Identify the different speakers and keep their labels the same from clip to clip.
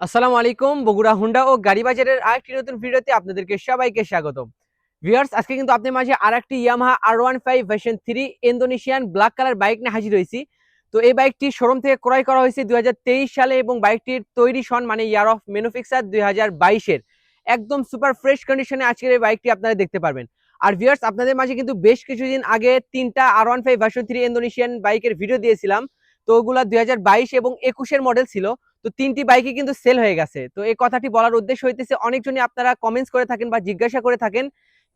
Speaker 1: আসসালামু আলাইকুম, বগুড়া, হুন্ডা ও গাড়ি বাজারের আরেকটি নতুন ভিডিওতে আপনাদেরকে সবাইকে স্বাগতম। ভিউয়ার্স, আজকে কিন্তু আপনাদের মাঝে আর একটি Yamaha R one five version three Indonesian black colour bike নিয়ে হাজির হয়েছি। তো এই বাইকটি শোরুম থেকে ক্রয় করা হয়েছে দুই সালে এবং বাইকটির তৈরি সন মানে ইয়ার অফ ম্যানুফ্যাকচার দুই হাজার বাইশের। একদম সুপার ফ্রেশ কন্ডিশনে আজকের এই বাইকটি আপনারা দেখতে পারবেন। আর ভিউয়ার্স আপনাদের মাঝে কিন্তু বেশ কিছুদিন আগে তিনটা R one five version three Indonesian বাইকের ভিডিও দিয়েছিলাম। তো ওগুলা দুই হাজার বাইশ এবং একুশের মডেল ছিল। তো তিনটি বাইকই কিন্তু সেল হয়ে গেছে। তো এই কথাটি বলার উদ্দেশ্য হইতেছে অনেকজনই আপনারা কমেন্টস করে থাকেন বা জিজ্ঞাসা করে থাকেন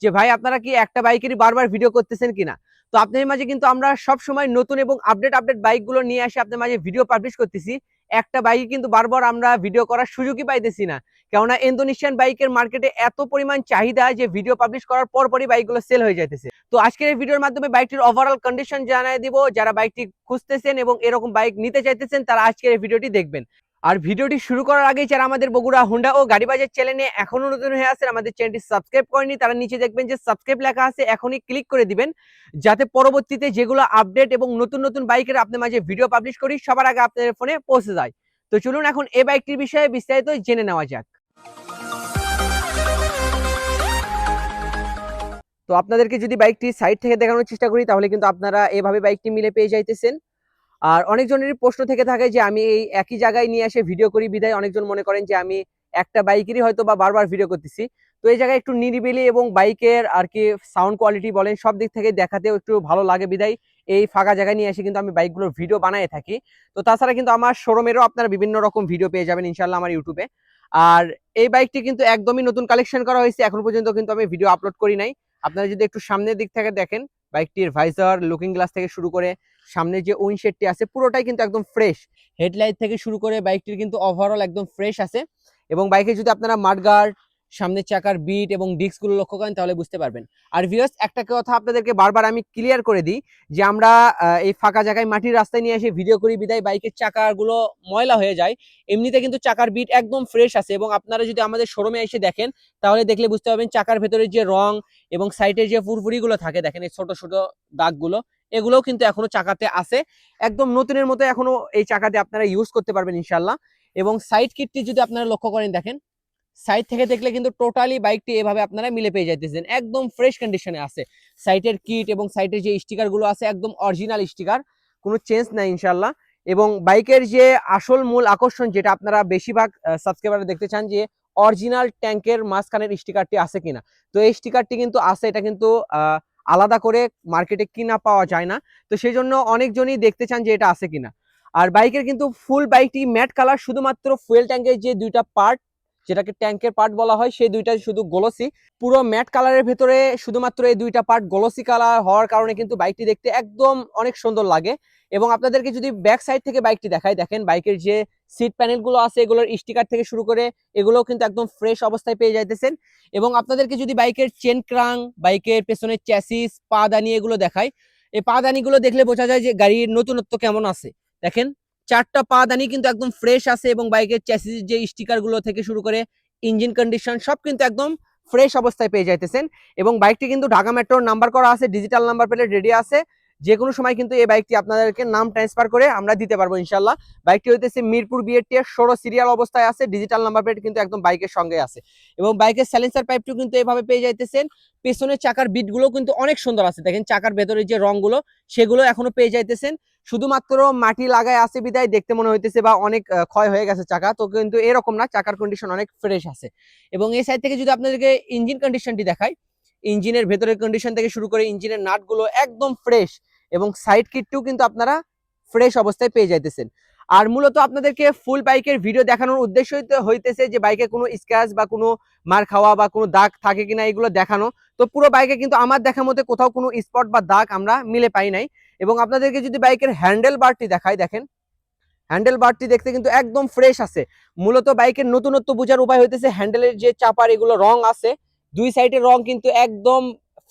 Speaker 1: যে, ভাই, আপনারা কি একটা বাইকেরই বারবার ভিডিও করতেছেন কিনা? তো আপনাদের মাঝে কিন্তু আমরা সব সময় নতুন এবং আপডেট আপডেট বাইকগুলো নিয়ে আসে আপনাদের মাঝে ভিডিও পাবলিশ করতেছি। একটা বাইকে কিন্তু বারবার আমরা ভিডিও করার সুযোগই পাইতেছি না। কেননা ইন্দোনেশিয়ান বাইকের মার্কেটে এত পরিমাণ চাহিদা যে ভিডিও পাবলিশ করার পর পরই বাইকগুলো সেল হয়ে যাইতেছে। তো আজকের এই ভিডিওর মাধ্যমে বাইকটির ওভারঅল কন্ডিশন জানাই দিব। যারা বাইকটি খুঁজতেছেন এবং এরকম বাইক নিতে চাইতেছেন, তারা আজকের এই ভিডিওটি দেখবেন। আর ভিডিওটি শুরু করার আগেই যারা আমাদের বগুড়া, হুন্ডা ও গাড়ি বাজার চ্যানেলে এখনও নতুন হয়ে আছেন, আমাদের চ্যানেলটি সাবস্ক্রাইব করেনি তারা নিচে দেখবেন যে সাবস্ক্রাইব লেখা আছে, এখনই ক্লিক করে দিবেন, যাতে পরবর্তীতে যেগুলো আপডেট এবং নতুন নতুন বাইকের আপনার মাঝে ভিডিও পাবলিশ করি, সবার আগে আপনাদের ফোনে পৌঁছে যায়। তো চলুন এখন এই বাইকটির বিষয়ে বিস্তারিত জেনে নেওয়া যাক। তো আপনাদেরকে যদি বাইকটি সাইড থেকে দেখানোর চেষ্টা করি, তাহলে কিন্তু আপনারা এভাবে বাইকটি মিলে পেয়ে যাইতেছেন। আর অনেকজনেরই প্রশ্ন থেকে থাকে যে আমি এই একই জায়গায় নিয়ে এসে ভিডিও করি, বিদায়। অনেকজন মনে করেন যে আমি একটা বাইকেরই হয়তো বা বারবার ভিডিও করতেছি। তো এই জায়গায় একটু নিরিবিলি এবং বাইকের আর কি সাউন্ড কোয়ালিটি বলেন, সব দিক থেকে দেখাতেও একটু ভালো লাগে বিদায়। এই ফাঁকা জায়গায় নিয়ে এসে কিন্তু আমি বাইকগুলোর ভিডিও বানায় থাকি। তো তাছাড়া কিন্তু আমার শোরুমেরও আপনারা বিভিন্ন রকম ভিডিও পেয়ে যাবেন ইনশাল্লাহ আমার ইউটিউবে আর এই বাইকটি কিন্তু একদমই নতুন কালেকশন করা হয়েছে। এখন পর্যন্ত কিন্তু আমি ভিডিও আপলোড করি নাই। আপনারা যদি একটু সামনের দিক থেকে দেখেন বাইকটির ভাইজার লুকিং গ্লাস থেকে শুরু করে সামনে যে উইনশেডটি আছে, পুরোটাই কিন্তু একদম ফ্রেশ হেডলাইট থেকে শুরু করে বাইকটির কিন্তু ওভারঅল একদম ফ্রেশ আছে। এবং বাইকে যদি আপনারা মাডগার্ড সামনের চাকার বিট এবং ডিস্কগুলো লক্ষ্য করেন তাহলে বুঝতে পারবেন। আর ভিউয়ার্স একটা কথা আপনাদেরকে বারবার আমি ক্লিয়ার করে দিই যে আমরা এই ফাঁকা জায়গায় মাটির রাস্তায় নিয়ে এসে ভিডিও করি, বিদায় বাইকের চাকাগুলো ময়লা হয়ে যায়, এমনিতে কিন্তু চাকার বিট একদম ফ্রেশ আছে এবং আপনারা যদি আমাদের শোরুমে এসে দেখেন, তাহলে দেখলে বুঝতে পারবেন চাকার ভেতরে যে রং এবং সাইডের যে ফুরফুরিগুলো থাকে, দেখেন এই ছোট ছোট দাগগুলো, এগুলোও কিন্তু এখনও চাকাতে আছে। একদম নতুনের মতো এখনও এই চাকাতে আপনারা ইউজ করতে পারবেন ইনশাল্লাহ এবং সাইড কিটটি যদি আপনারা লক্ষ্য করেন, দেখেন সাইড থেকে দেখলে কিন্তু টোটালি বাইকটি এভাবে আপনারা মিলে পেয়ে যাইতেছেন। একদম ফ্রেশ কন্ডিশনে আছে। সাইটের কিট এবং সাইটের যে স্টিকারগুলো আছে, একদম অরিজিনাল স্টিকার কোনো চেঞ্জ নাই ইনশাল্লাহ এবং বাইকের যে আসল মূল আকর্ষণ যেটা আপনারা বেশিরভাগ সাবস্ক্রাইবার দেখতে চান যে অরিজিনাল ট্যাঙ্কের মাঝখানের স্টিকারটি আছে কিনা। তো এই স্টিকারটি কিন্তু আছে, এটা কিন্তু আলাদা করে মার্কেটে কিনা পাওয়া যায় না। তো সেই জন্য অনেকজনই দেখতে চান যে এটা আছে কিনা। আর বাইকের কিন্তু ফুল বাইকটি ম্যাট কালার শুধুমাত্র ফুয়েল ট্যাঙ্কের যে দুইটা পার্ট যেটাকে ট্যাঙ্কের পার্ট বলা হয়, সেই দুইটা শুধু গোলসি পুরো ম্যাট কালারের ভেতরে শুধুমাত্র এই দুইটা পার্ট গোলসি কালার হওয়ার কারণে কিন্তু বাইকটি দেখতে একদম অনেক সুন্দর লাগে। এবং আপনাদেরকে যদি ব্যাক সাইড থেকে বাইকটি দেখাই, দেখেন বাইকের যে সিট প্যানেলগুলো আছে, এগুলোর স্টিকার থেকে শুরু করে এগুলোও কিন্তু একদম ফ্রেশ অবস্থায় পেয়ে যাইতেছেন। এবং আপনাদেরকে যদি বাইকের চেন ক্রাং বাইকের পেছনের চ্যাসিস পাদানি এগুলো দেখাই, এই পা পাদানিগুলো দেখলে বোঝা যায় যে গাড়ির নতুনত্ব কেমন আছে। দেখেন চারটা পাদানি কিন্তু একদম ফ্রেশ আছে এবং বাইকের চ্যাসিস যে স্টিকারগুলো থেকে শুরু করে ইঞ্জিন কন্ডিশন সব কিন্তু একদম ফ্রেশ অবস্থায় পেয়ে যাইতেছেন। এবং বাইকটি কিন্তু ঢাকা মেট্রোর নাম্বার করা আছে ডিজিটাল নাম্বার প্লেট রেডি আছে। যে কোনো সময় কিন্তু এই বাইকটি আপনাদেরকে নাম ট্রান্সফার করে আমরা দিতে পারব ইনশাল্লাহ বাইকটি হইতেছে মিরপুর বিএটি এর ষোলো সিরিয়াল অবস্থায় আছে ডিজিটাল নাম্বার প্লেট কিন্তু একদম বাইকের সঙ্গে আছে। এবং বাইকের স্যালেন্সার পাইপটি কিন্তু এভাবে পেয়ে যাইতেছেন। পেছনের চাকার বিটগুলো কিন্তু অনেক সুন্দর আছে। দেখেন চাকার ভেতরে যে রংগুলো, সেগুলো এখনও পেয়ে যাইতেছেন। শুধুমাত্র মাটি লাগায় আছে বিদায় দেখতে মনে হইতেছে বা অনেক ক্ষয় হয়ে গেছে চাকা, তো কিন্তু এরকম না, চাকার কন্ডিশন অনেক ফ্রেশ আছে। এবং এই সাইড থেকে যদি আপনাদেরকে ইঞ্জিন কন্ডিশনটি দেখাই ইঞ্জিনের ভেতরের কন্ডিশন থেকে শুরু করে ইঞ্জিনের নাটগুলো একদম ফ্রেশ এবং সাইড কিটটিও কিন্তু আপনারা ফ্রেশ অবস্থায় পেয়ে যাইতেছেন। আর মূলত আপনাদেরকে ফুল বাইকের ভিডিও দেখানোর উদ্দেশ্য হইতে- হইতেছে যে বাইকে কোনো স্ক্র্যাচ বা কোনো মার খাওয়া বা কোনো দাগ থাকে কিনা এগুলো দেখানো। তো পুরো বাইকে কিন্তু আমার দেখা মতে কোথাও কোনো স্পট বা দাগ আমরা মিলে পাই নাই। এবং আপনাদেরকে যদি বাইকের হ্যান্ডেল বারটি দেখাই, দেখেন। হ্যান্ডেল বারটি দেখতে কিন্তু একদম ফ্রেশ আছে। মূলত বাইকের নতুনত্ব বোঝার উপায় হইতেছে হ্যান্ডেলের যে চাপার এগুলো রং আছে, দুই সাইডের রং কিন্তু একদম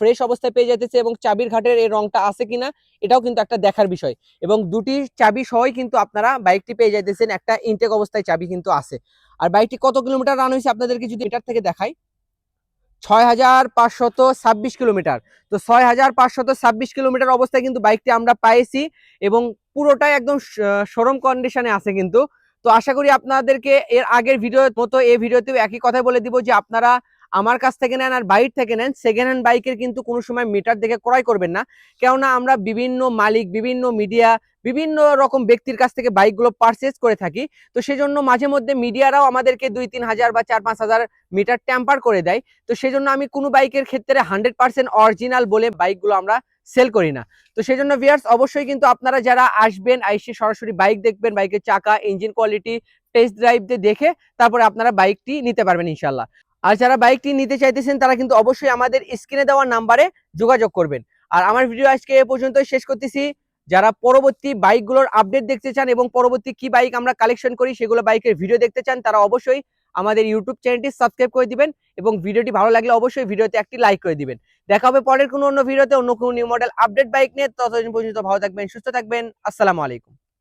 Speaker 1: ফ্রেশ অবস্থায় পেয়ে যেতেছে এবং চাবির ঘাটের এই রংটা আছে কিনা, এটাও কিন্তু একটা দেখার বিষয়। এবং দুটি চাবি সহই কিন্তু আপনারা বাইকটি পেয়ে যাইতেছেন, একটা ইনটেক অবস্থায় চাবি কিন্তু আছে। আর বাইকটি কত কিলোমিটার রান হয়েছে আপনাদেরকে যদি এটার থেকে দেখাই ছয় হাজার পাঁচশত ছাব্বিশ কিলোমিটার। তো ছয় হাজার পাঁচশত ছাব্বিশ কিলোমিটার অবস্থায় কিন্তু বাইকটি আমরা পাইছি এবং পুরোটাই একদম শোরুম কন্ডিশনে আছে কিন্তু। তো আশা করি আপনাদেরকে এর আগের ভিডিওর মতো এই ভিডিওতেও একই কথাই বলে দিব যে আপনারা আমার কাছ থেকে নেন আর বাইর থেকে নেন। সেকেন্ড হ্যান্ড বাইকের কিন্তু কোনো সময় মিটার দেখে ক্রয় করবেন না। কেননা আমরা বিভিন্ন মালিক, বিভিন্ন মিডিয়া বিভিন্ন রকম ব্যক্তির কাছ থেকে বাইকগুলো পারচেজ করে থাকি। তো সেজন্য মাঝে মধ্যে মিডিয়ারাও আমাদেরকে দুই তিন হাজার বা চার পাঁচ হাজার মিটার ট্যাম্পার করে দেয়। তো সেজন্য আমি কোনো বাইকের ক্ষেত্রে হান্ড্রেড পার্সেন্ট অরিজিনাল বলে বাইকগুলো আমরা সেল করি না। তো সেই জন্য ভিয়ার্স অবশ্যই কিন্তু আপনারা যারা আসবেন, আইসে সরাসরি বাইক দেখবেন বাইকের চাকা ইঞ্জিন কোয়ালিটি টেস্ট ড্রাইভ দিয়ে দেখে তারপরে আপনারা বাইকটি নিতে পারবেন ইনশাল্লাহ আর যারা বাইকটি নিতে চাইতেছেন, তারা কিন্তু অবশ্যই আমাদের স্ক্রিনে দেওয়া নাম্বারে যোগাযোগ করবেন। আর আমার ভিডিও আজকে এ পর্যন্ত শেষ করতেছি। যারা পরবর্তী বাইকগুলোর আপডেট দেখতে চান এবং পরবর্তী কি বাইক আমরা কালেকশন করি, সেগুলো বাইকের ভিডিও দেখতে চান, তারা অবশ্যই আমাদের ইউটিউব চ্যানেলটি সাবস্ক্রাইব করে দিবেন এবং ভিডিওটি ভালো লাগলে অবশ্যই ভিডিওতে একটি লাইক করে দিবেন। দেখা হবে পরের কোনো অন্য ভিডিওতে অন্য কোনো নিউ মডেল আপডেট বাইক নিয়ে। ততদিন পর্যন্ত ভালো থাকবেন, সুস্থ থাকবেন। আসসালামু আলাইকুম।